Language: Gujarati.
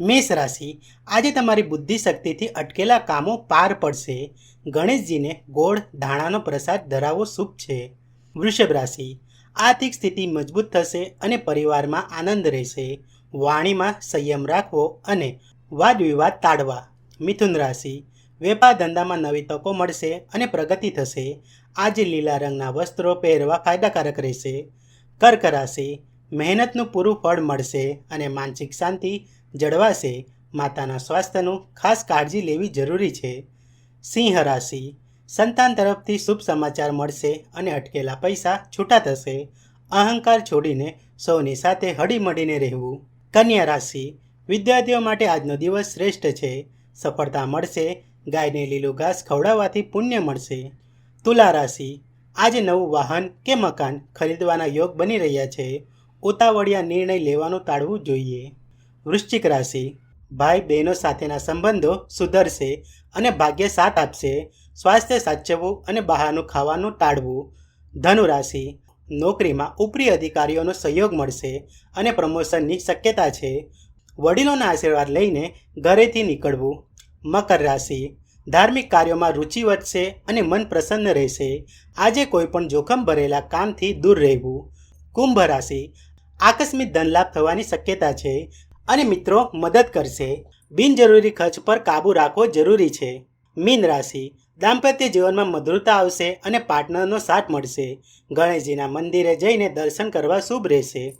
મેષ રાશિ. આજે તમારી બુદ્ધિ શક્તિથી અટકેલા કામો પાર પડશે. ગણેશજીને ગોળ ધાણાનો પ્રસાદ ધરાવવો શુભ છે. વૃષભ રાશિ. આર્થિક સ્થિતિ મજબૂત થશે અને પરિવારમાં આનંદ રહેશે. વાણીમાં સંયમ રાખવો અને વાદ વિવાદ ટાળવા. મિથુન રાશિ. વેપાર ધંધામાં નવી તકો મળશે અને પ્રગતિ થશે. આજે લીલા રંગના વસ્ત્રો પહેરવા ફાયદાકારક રહેશે. કર્ક રાશિ. મહેનતનું પૂરું ફળ મળશે અને માનસિક શાંતિ જળવાશે. માતાના સ્વાસ્થ્યનું ખાસ કાળજી લેવી જરૂરી છે. સિંહ રાશિ. સંતાન તરફથી શુભ સમાચાર મળશે અને અટકેલા પૈસા છૂટા થશે. અહંકાર છોડીને સૌની સાથે હળીમળીને રહેવું. કન્યા રાશિ. વિદ્યાર્થીઓ માટે આજનો દિવસ શ્રેષ્ઠ છે. સફળતા મળશે. ગાયને લીલું ઘાસ ખવડાવવાથી પુણ્ય મળશે. તુલા રાશિ. આજે નવું વાહન કે મકાન ખરીદવાના યોગ બની રહ્યા છે. ઉતાવળિયા નિર્ણય લેવાનું ટાળવું જોઈએ. વૃશ્ચિક રાશિ, ભાઈ બહેનો સાથેના સંબંધો સુધરશે અને ભાગ્ય સાથ આપશે. સ્વાસ્થ્ય સાચવવું અને બહારનું ખાવાનું ટાળવું. ધનુ રાશિ, નોકરીમાં ઉપરી અધિકારીઓનો સહયોગ મળશે અને પ્રમોશનની શક્યતા છે. વડીલોના આશીર્વાદ લઈને ઘરેથી નીકળવું. મકર રાશિ, ધાર્મિક કાર્યોમાં રુચિ વધશે અને મન પ્રસન્ન રહેશે. આજે કોઈ પણ જોખમ ભરેલા કામથી દૂર રહેવું. કુંભ રાશિ આકસ્મિક ધનલાભ થવાની શક્યતા છે અને મિત્રો મદદ કરશે. બિનજરૂરી ખર્ચ પર કાબૂ રાખવો જરૂરી છે. મીન રાશિ. દાંપત્ય જીવનમાં મધુરતા આવશે અને પાર્ટનરનો સાથ મળશે. ગણેશજીના મંદિરે જઈને દર્શન કરવા શુભ રહેશે.